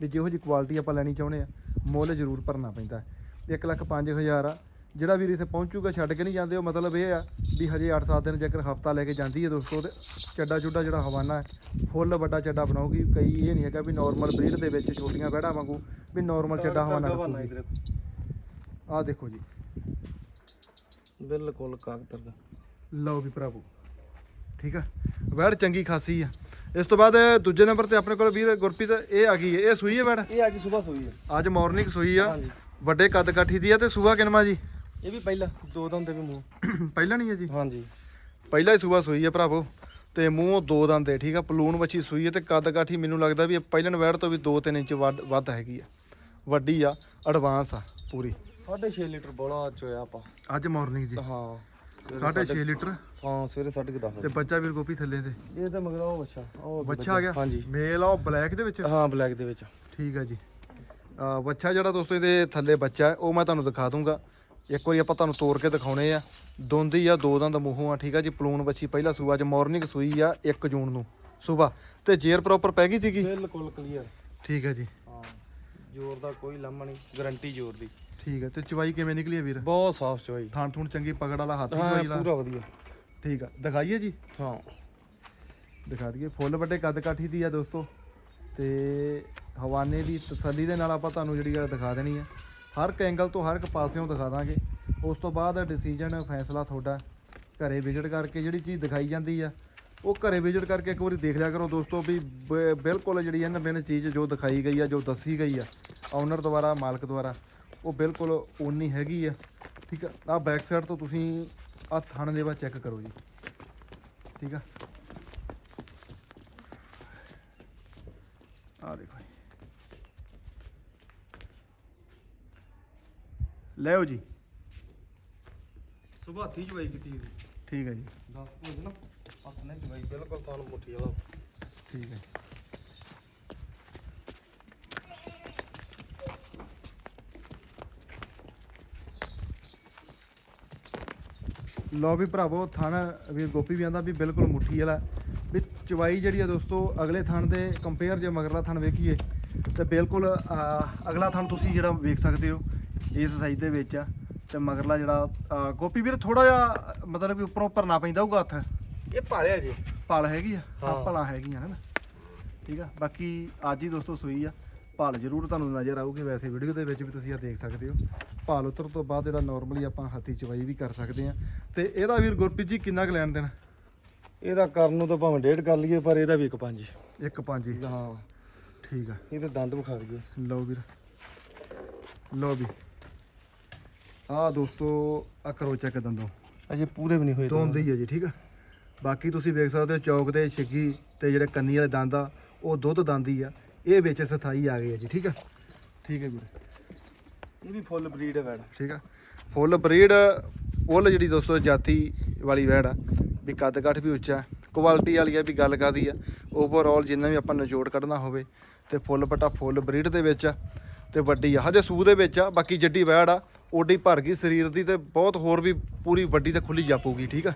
ਵੀ ਜਿਹੋ ਜਿਹੀ ਕੁਆਲਿਟੀ ਆਪਾਂ ਲੈਣੀ ਚਾਹੁੰਦੇ ਆ ਮੁੱਲ ਜ਼ਰੂਰ ਭਰਨਾ ਪੈਂਦਾ। 1 ਲੱਖ 5000 ਆ। ਜਿਹੜਾ ਵੀਰ ਇੱਥੇ ਪਹੁੰਚੂਗਾ ਛੱਡ ਕੇ ਨਹੀਂ ਜਾਂਦੇ ਉਹ ਮਤਲਬ ਇਹ ਆ ਵੀ ਹਜੇ 8-7 ਦਿਨ ਜੇਕਰ ਹਫਤਾ ਲੈ ਕੇ ਜਾਂਦੀ ਹੈ ਦੋਸਤੋ ਤੇ ਚੱਡਾ ਚੁੱਡਾ ਜਿਹੜਾ ਹਵਾਨਾ ਹੈ ਫੁੱਲ ਵੱਡਾ ਚੱਡਾ ਬਣਾਉਗੀ ਕਈ ਇਹ ਨਹੀਂ ਹੈਗਾ ਵੀ ਨਾਰਮਲ ਬਰੀਡ ਦੇ ਵਿੱਚ ਛੋਟੀਆਂ ਵਹਿੜਾਂ ਵਾਂਗੂ ਵੀ ਨਾਰਮਲ ਚੱਡਾ ਹਵਾਨਾ ਰੱਖੂਗੀ। ਆਹ ਦੇਖੋ ਜੀ। ਬਿਲਕੁਲ ਕਾਗਤਰ ਦਾ ਲਓ ਵੀ ਭਰਾਵੋ ਠੀਕ ਆ? ਵੈੜ ਚੰਗੀ ਖਾਸੀ ਆ। ਇਸ ਤੋਂ ਬਾਅਦ ਦੂਜੇ ਨੰਬਰ ਤੇ ਆਪਣੇ ਕੋਲ ਵੀਰ ਗੁਰਪ੍ਰੀਤ ਇਹ ਆ ਗਈ ਹੈ ਇਹ ਸੂਈ ਹੈ ਵੈੜ ਇਹ ਅੱਜ ਸਵੇਰ ਸੋਈ ਹੈ। ਅੱਜ ਮਾਰਨਿੰਗ ਸੂਈ ਆ। ਹਾਂਜੀ। ਵੱਡੇ ਕੱਦ ਕਾਠੀ ਦੀ ਆ ਤੇ ਸੂਆ ਕਿਨਮਾ ਜੀ? ਇਹ ਵੀ ਪਹਿਲਾ ਦੋ ਦੰਦ ਦੇ ਵੀ ਮੂੰਹ। ਪਹਿਲਾਂ ਨਹੀਂ ਹੈ ਜੀ? ਹਾਂਜੀ। ਪਹਿਲਾ ਹੀ ਸੂਆ ਸੂਈ ਆ ਭਰਾਵੋ। ਤੇ ਮੂੰਹ ਦੋ ਦੰਦ ਦੇ ਠੀਕ ਆ? ਪਲੂਣ ਵੱਛੀ ਸੂਈ ਹੈ ਤੇ ਕੱਦ ਕਾਠੀ ਮੈਨੂੰ ਲੱਗਦਾ ਵੀ ਇਹ ਪਹਿਲਣ ਵੈੜ ਤੋਂ ਵੀ 2-3 ਇੰਚ ਵੱਧ ਵੱਧ ਹੈਗੀ ਆ। ਵੱਡੀ ਆ ਐਡਵਾਂਸ ਆ ਪੂਰੀ। 6.5 ਲੀਟਰ ਬੋਲਾ ਚੋਇਆ ਆਪਾਂ। ਅੱਜ ਮਾਰਨਿੰਗ ਜੀ। ਹਾਂ। 6.5 ਲੀਟਰ। ਹਾਂ ਸਵੇਰੇ 10:30 ਤੇ ਬੱਚਾ ਵੀਰ ਗੋਪੀ ਥੱਲੇ ਤੇ। ਇਹ ਤਾਂ ਮਗਰ ਉਹ ਬੱਚਾ ਉਹ ਬੱਚਾ ਆ ਗਿਆ? ਹਾਂਜੀ। ਮੇਲ ਆ ਉਹ ਬਲੈਕ ਦੇ ਵਿੱਚ? ਹਾਂ ਬਲੈਕ ਦੇ ਵਿੱਚ। ਠੀਕ ਹੈ ਜੀ। ਬੱਚਾ ਜਿਹੜਾ ਦੋਸਤੋ ਇਹਦੇ ਥੱਲੇ ਬੱਚਾ ਹੈ ਉਹ ਮੈਂ ਤੁਹਾਨੂੰ ਦਿਖਾ ਦੂੰਗਾ। ਇੱਕ ਵਾਰੀ ਆਪਾਂ ਤੁਹਾਨੂੰ ਤੋੜ ਕੇ ਦਿਖਾਉਣੇ ਆ। ਦੋਂਦੀ ਆ ਦੋ ਦੰਦ ਮੂੰਹੋਂ ਆ ਠੀਕ ਆ ਜੀ? ਪਲੂਣ ਬੱਚੀ ਪਹਿਲਾ ਸੂਆ ਚ ਮਾਰਨਿੰਗ ਸੂਈ ਆ 1 ਜੂਨ ਨੂੰ। ਸਵੇਰ ਤੇ ਜੇਰ ਪ੍ਰੋਪਰ ਪੈ ਗਈ ਸੀਗੀ? ਬਿਲਕੁਲ ਕਲੀਅਰ ਠੀਕ ਹੈ ਜੀ। ਹਾਂ ਜ਼ੋਰ ਦਾ ਕੋਈ ਲਾਮਾ ਨਹੀਂ ਗਾਰੰਟੀ ਜ਼ੋਰ ਦੀ। ਠੀਕ ਹੈ ਤੇ ਚਵਾਈ ਕਿਵੇਂ ਨਿਕਲੀ ਆ ਵੀਰ? ਬਹੁਤ ਸਾਫ਼ ਚੋਈ ਥਾਣ ਥੂਣ ਚੰਗੀ ਪਕੜ ਵਾਲਾ ਹੱਥ ਹੀ ਹਾਂ ਚਵਾਈ ਲਾ ਪੂਰਾ ਵਧੀਆ। ਠੀਕ ਆ ਦਿਖਾਈਏ ਜੀ? ਹਾਂ। ਦਿਖਾ ਦਈਏ ਫੁੱਲ ਵੱਡੇ ਕੱਦ ਕਾਠੀ ਦੀ ਆ ਦੋਸਤੋ। ਤੇ ਹਵਾਨੇ ਦੀ ਤਸੱਲੀ ਦੇ ਨਾਲ ਆਪਾਂ ਤੁਹਾਨੂੰ ਜਿਹੜੀ ਆ ਦਿਖਾ ਦੇਣੀ ਆ। ਹਰ ਇੱਕ ਐਂਗਲ ਤੋਂ ਹਰ ਇੱਕ ਪਾਸਿਓਂ ਦਿਖਾ ਦਾਂਗੇ। ਉਸ ਤੋਂ ਬਾਅਦ ਡਿਸੀਜਨ ਫੈਸਲਾ ਤੁਹਾਡਾ ਘਰੇ ਵਿਜ਼ਿਟ ਕਰਕੇ ਜਿਹੜੀ ਚੀਜ਼ ਦਿਖਾਈ ਜਾਂਦੀ ਆ, ਉਹ ਘਰੇ ਵਿਜ਼ਿਟ ਕਰਕੇ ਇੱਕ ਵਾਰੀ ਦੇਖ ਲਿਆ ਕਰੋ ਦੋਸਤੋ ਵੀ ਬ- ਬਿਲਕੁਲ ਜਿਹੜੀ ਇਹਨਾਂ ਬਿਨ ਚੀਜ਼ ਜੋ ਦਿਖਾਈ ਗਈ ਆ, ਜੋ ਦੱਸੀ ਗਈ ਆ ਓਨਰ ਦੁਆਰਾ, ਮਾਲਕ ਦੁਆਰਾ, ਉਹ ਬਿਲਕੁਲ ਓਨੀ ਹੈਗੀ ਆ। ਠੀਕ ਆ ਆ ਬੈਕ ਸਾਈਡ ਤੋਂ ਤੁਸੀਂ ਆ ਥਣ ਦੇ ਵਾ ਚੈੱਕ ਕਰੋ ਜੀ। ਠੀਕ ਆ? ਆ ਦੇਖੋ ਜੀ। ਲਿਓ ਜੀ। ਸੁਬਾਹ ਹੱਥੀ ਚਵਾਈ ਕੀਤੀ ਜੀ ਠੀਕ ਹੈ ਜੀ। 10 ਵਜੇ ਨਾ ਹੱਥ ਨੇ ਚਵਾਈ ਬਿਲਕੁਲ ਤੁਹਾਨੂੰ ਮੁੱਠੀ ਵਾਲਾ। ਠੀਕ ਹੈ। ਲੋ ਵੀ ਭਰਾਵੋ ਥਣ ਵੀ ਗੋਪੀ ਵੀ ਆਂਦਾ ਵੀ ਬਿਲਕੁਲ ਮੁੱਠੀ ਵਾਲਾ। ਵੀ ਚਵਾਈ ਜਿਹੜੀ ਆ ਦੋਸਤੋ ਅਗਲੇ ਥਣ ਦੇ ਕੰਪੇਅਰ ਜੇ ਮਗਰਲਾ ਥਣ ਵੇਖੀਏ ਤੇ ਬਿਲਕੁਲ ਅਗਲਾ ਥਣ ਤੁਸੀਂ ਜਿਹੜਾ ਵੇਖ ਸਕਦੇ ਹੋ ਇਸ ਸਾਈਜ਼ ਦੇ ਵਿੱਚ ਆ ਤੇ ਮਗਰਲਾ ਜਿਹੜਾ ਗੋਪੀ ਵੀਰ ਥੋੜਾ ਜਿਹਾ ਮਤਲਬ ਵੀ ਉੱਪਰੋਂ ਭਰਨਾ ਪੈਂਦਾ ਹੋਊਗਾ ਹੱਥ। ਇਹ ਭਾਲਿਆ ਜੀ। ਪਾਲ ਹੈਗੀ ਆ ਹਾਂ। ਭਲਾ ਹੈਗੀਆਂ ਹਨ ਠੀਕ ਆ ਬਾਕੀ ਅੱਜ ਹੀ ਦੋਸਤੋ ਸੂਈ ਆ। ਪਾਲ ਜ਼ਰੂਰ ਤੁਹਾਨੂੰ ਨਜ਼ਰ ਆਊਗੀ ਵੈਸੇ ਵੀਡੀਓ ਦੇ ਵਿੱਚ ਵੀ ਤੁਸੀਂ ਆ ਦੇਖ ਸਕਦੇ ਹੋ। ਪਾਲ ਉਤਰ ਤੋਂ ਬਾਅਦ ਜਿਹੜਾ ਨਾਰਮਲੀ ਆਪਾਂ ਹੱਥੀ ਚਵਾਈ ਵੀ ਕਰ ਸਕਦੇ ਆ। ਤੇ ਇਹਦਾ ਵੀਰ ਗੁਰਪ੍ਰੀਤ ਜੀ ਕਿੰਨਾ ਕੁ ਲੈਣ ਦੇਣ? ਇਹਦਾ ਕਰਨ ਨੂੰ ਤਾਂ ਭਾਵੇਂ ਡੇਢ ਕਰ ਲਈਏ ਪਰ ਇਹਦਾ ਵੀ ਇੱਕ ਪੰਜ ਇੱਕ ਪੰਜ ਹੀ। ਹਾਂ। ਠੀਕ ਆ। ਇਹ ਤੇ ਦੰਦ ਵਿਖਾ ਦਈਏ। ਲਓ ਵੀਰ। ਲਓ ਵੀ। ਆ ਦੋਸਤੋ ਆ ਕਰੋ ਚੈੱਕ ਦੰਦੋਂ। ਅਜੇ ਪੂਰੇ ਵੀ ਨਹੀਂ ਹੋਏ ਦੋਂਦ ਹੀ ਆ ਜੀ ਠੀਕ ਆ? ਬਾਕੀ ਤੁਸੀਂ ਵੇਖ ਸਕਦੇ ਹੋ ਚੌਕ ਦੇ ਛਿੱਗੀ ਤੇ ਜਿਹੜੇ ਕੰਨੀ ਵਾਲੇ ਦੰਦ ਆ ਉਹ ਦੁੱਧ ਦੰਦ ਹੀ ਆ। ਇਹ ਵਿੱਚ ਸਥਾਈ ਆ ਗਏ ਆ ਜੀ ਠੀਕ ਆ? ਠੀਕ ਹੈ ਵੀਰ। ਇਹ ਵੀ ਫੁੱਲ ਬਰੀਡ ਹੈ ਵੈੜ। ਠੀਕ ਆ। ਫੁੱਲ ਬਰੀਡ ਫੁੱਲ ਜਿਹੜੀ ਦੋਸਤੋ ਜਾਤੀ ਵਾਲੀ ਵੈੜ ਆ ਵੀ ਕੱਦ ਕਾਠ ਵੀ ਉੱਚਾ ਕੁਆਲਿਟੀ ਵਾਲੀ ਆ ਵੀ ਗੱਲ ਕਾਦੀ ਆ ਓਵਰਆਲ ਜਿੰਨਾ ਵੀ ਆਪਾਂ ਨਿਚੋੜ ਕੱਢਣਾ ਹੋਵੇ ਤੇ ਫੁੱਲ ਪਟਾ ਫੁੱਲ ਬਰੀਡ ਦੇ ਵਿੱਚ ਆ ਤੇ ਵੱਡੀ ਆ ਹਜੇ ਸੂ ਦੇ ਵਿੱਚ ਆ ਬਾਕੀ ਜੱਡੀ ਵੈੜ ਆ ਓਡੀ ਭਰ ਗਈ ਸਰੀਰ ਦੀ ਤੇ ਬਹੁਤ ਹੋਰ ਵੀ ਪੂਰੀ ਵੱਡੀ ਤੇ ਖੁੱਲੀ ਜਾਪੂਗੀ ਠੀਕ ਆ?